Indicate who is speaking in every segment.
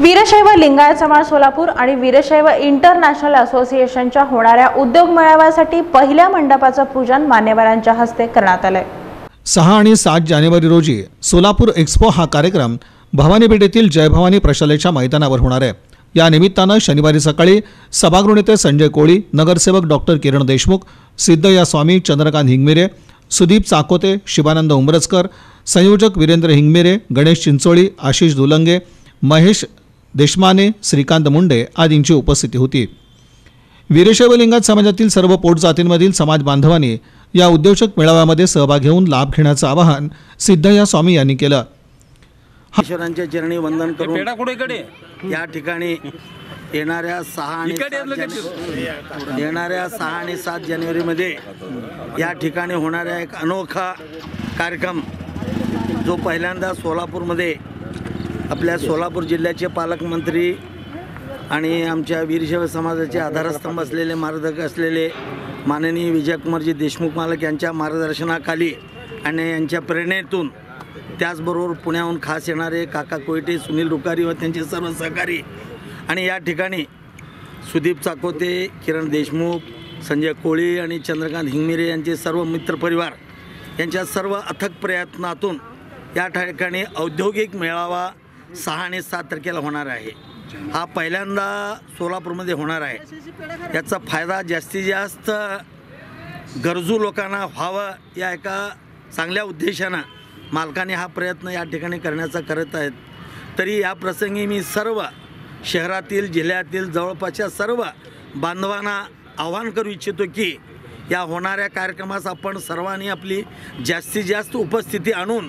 Speaker 1: वीरशैव लिंगायत समाज सोलापूर आणि वीरशैव इंटरनॅशनल असोसिएशनच्या होणाऱ्या उद्योग मेळाव्यासाठी पहिल्या मंडपाचं पूजन मान्यवरांच्या हस्ते करण्यात आलंय.
Speaker 2: सहा आणि सात जानेवारी रोजी सोलापूर एक्स्पो हा कार्यक्रम भवानीपेठेतील येथील जयभवानी प्रशालेच्या मैदानावर होणार आहे. या निमित्तानं शनिवारी सकाळी सभागृह नेते संजय कोळी नगरसेवक डॉक्टर किरण देशमुख सिद्धया स्वामी चंद्रकांत हिंगमिरे सुदीप चाकोते शिवानंद उमरजकर संयोजक वीरेंद्र हिंगमिरे गणेश चिंचोळी आशिष दुलंगे महेश देशमाने श्रीकांत मुंडे आदींची उपस्थिती होती. वीरशैव लिंगायत समाजातील सर्व पोट जातींमधील समाज बांधवांनी या उद्योजक मेळाव्यामध्ये सहभाग घेऊन लाभ घेण्याचं आवाहन सिद्धया स्वामी यांनी केलं.
Speaker 3: ईश्वरांच्या चरणी वंदन करून या ठिकाणी येणाऱ्या सहा आणि येणाऱ्या सहा आणि सात जानेवारीमध्ये या ठिकाणी होणारा एक अनोखा कार्यक्रम जो पहिल्यांदा सोलापूरमध्ये आपल्या सोलापूर जिल्ह्याचे पालकमंत्री आणि आमच्या वीरशैव समाजाचे आधारस्तंभ असलेले मार्गदर्शक असलेले माननीय विजयकुमारजी देशमुख मालक यांच्या मार्गदर्शनाखाली आणि यांच्या प्रेरणेतून त्याचबरोबर पुण्याहून खास येणारे काका कोयटे सुनील रुकारी व त्यांचे सर्व सहकारी आणि या ठिकाणी सुदीप चाकोते किरण देशमुख संजय कोळी आणि चंद्रकांत हिंगमिरे यांचे सर्व मित्रपरिवार यांच्या सर्व अथक प्रयत्नातून या ठिकाणी औद्योगिक मेळावा सहा आणि सात तारखेला होणार आहे. हा पहिल्यांदा सोलापूरमध्ये होणार आहे. याचा फायदा जास्तीत जास्त गरजू लोकांना व्हावं या एका चांगल्या उद्देशानं मालकाने हा प्रयत्न या ठिकाणी करण्याचा करत आहेत. तरी या प्रसंगी मी सर्व शहरातील जिल्ह्यातील जवळपासच्या सर्व बांधवांना आवाहन करू इच्छितो की या होणाऱ्या कार्यक्रमास आपण सर्वांनी आपली जास्तीत जास्त उपस्थिती आणून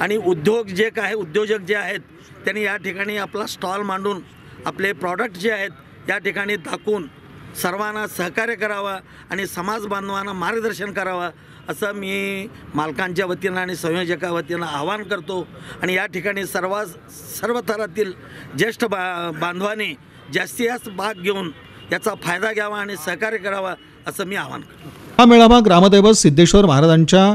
Speaker 3: आणि उद्योग जे काय उद्योजक जे आहेत त्यांनी या ठिकाणी आपला स्टॉल मांडून आपले प्रॉडक्ट जे आहेत या ठिकाणी दाखवून सर्वांना सहकार्य करावं आणि समाज बांधवांना मार्गदर्शन करावं असं मी मालकांच्या वतीनं आणि संयोजका वतीनं आवाहन करतो. आणि या ठिकाणी सर्व सर्व थरातील ज्येष्ठ बा बांधवांनी जास्तीत जास्त भाग घेऊन याचा फायदा घ्यावा आणि सहकार्य करावा असं मी आवाहन करतो.
Speaker 2: हा मेळावा ग्रामदैवत सिद्धेश्वर महाराजांच्या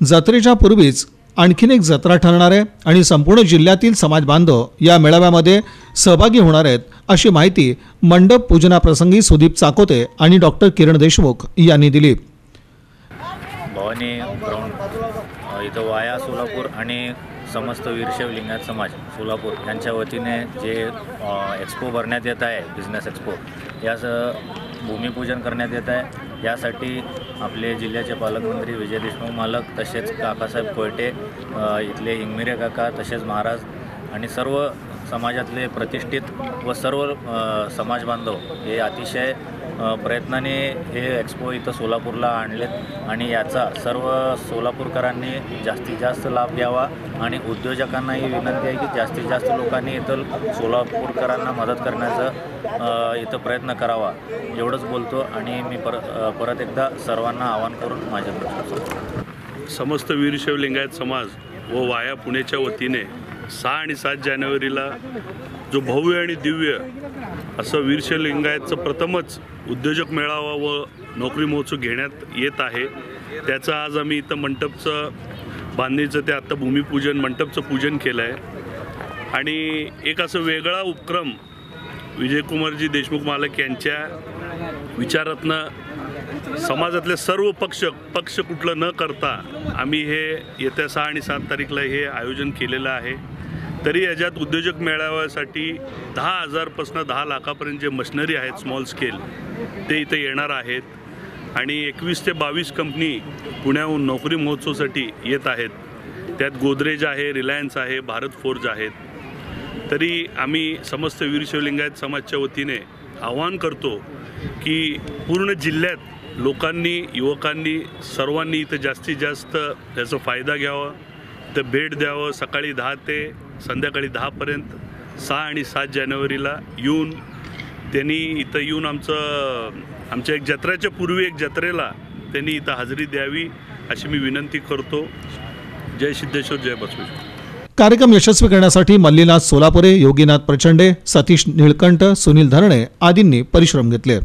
Speaker 2: जत्रेच्या पूर्वीच आणखीन एक जत्रा ठरणार आहे आणि संपूर्ण जिल्ह्यातील समाज बांधव या मेळाव्यामध्ये सहभागी होणार आहेत अशी माहिती मंडप पूजनाप्रसंगी सुदीप चाकोते आणि डॉक्टर किरण देशमुख यांनी दिली.
Speaker 4: भवानी ग्राउंड इथं वाया सोलापूर आणि समस्त वीरशैव लिंगायत समाज सोलापूर यांच्या वतीने जे एक्सपो भरण्यात येत आहे बिझनेस एक्सपो याचं भूमिपूजन करण्यात येत आहे. यासाठी आपले जिल्ह्याचे पालकमंत्री विजय देशमुख मालक तसेच काकासाहेब कोयटे इथले हिंगमिरे काका तसेच महाराज आणि सर्व समाजातले प्रतिष्ठित व सर्व समाजबांधव समाज बांधव हे अतिशय प्रयत्नाने हे एक्सपो इथं सोलापूरला आणलेत आणि याचा सर्व सोलापूरकरांनी जास्तीत जास्त लाभ घ्यावा आणि उद्योजकांनाही विनंती आहे की जास्तीत जास्त लोकांनी इथं सोलापूरकरांना मदत करण्याचा इथं प्रयत्न करावा. एवढंच बोलतो आणि मी पर परत एकदा सर्वांना आवाहन करून माझ्या
Speaker 5: समस्त वीरशैव लिंगायत समाज व वाया पुण्याच्या वतीने सहा आणि सात जानेवारीला जो भव्य आणि दिव्य असं वीरशैव लिंगायतचं प्रथमच उद्योजक मेळावा व नोकरी महोत्सव घेण्यात येत आहे. त्याचं आज आम्ही इथं मंडपचं बांधणीचं ते आत्ता भूमिपूजन मंडपचं पूजन केलं आहे आणि एक असं वेगळा उपक्रम विजयकुमारजी देशमुख मालक यांच्या विचारातनं समाजातले सर्व पक्ष पक्ष कुठलं न करता आम्ही हे येत्या सहा आणि सात तारीखला हे आयोजन केलेलं आहे. तरी याच्यात उद्योजक मेळाव्यासाठी दहा हजारपासून दहा लाखापर्यंत जे मशिनरी आहेत स्मॉल स्केल ते इथे येणार आहेत. आणि एकवीस ते बावीस कंपनी पुण्याहून नोकरी महोत्सवासाठी येत आहेत. त्यात गोदरेज आहे रिलायन्स आहे भारत फोर्ज आहेत. तरी आम्ही समस्त वीरशिवलिंगायत समाजच्या वतीने आवाहन करतो की पूर्ण जिल्ह्यात लोकांनी युवकांनी सर्वांनी इथं जास्तीत जास्त त्याचा फायदा घ्यावा तर भेट द्यावं सकाळी दहा ते संध्याकाळी दहापर्यंत सहा आणि सात जानेवारीला येऊन त्यांनी इथं येऊन आमचं आमच्या एक जत्रेच्या पूर्वी एक जत्रेला त्यांनी इथं हजेरी द्यावी अशी मी विनंती करतो. जय सिद्धेश्वर जय बसवेश्वर.
Speaker 2: कार्यक्रम यशस्वी करण्यासाठी मल्लीनाथ सोलापुरे योगीनाथ प्रचंडे सतीश निळकंठ सुनील धरणे आदींनी परिश्रम घेतले.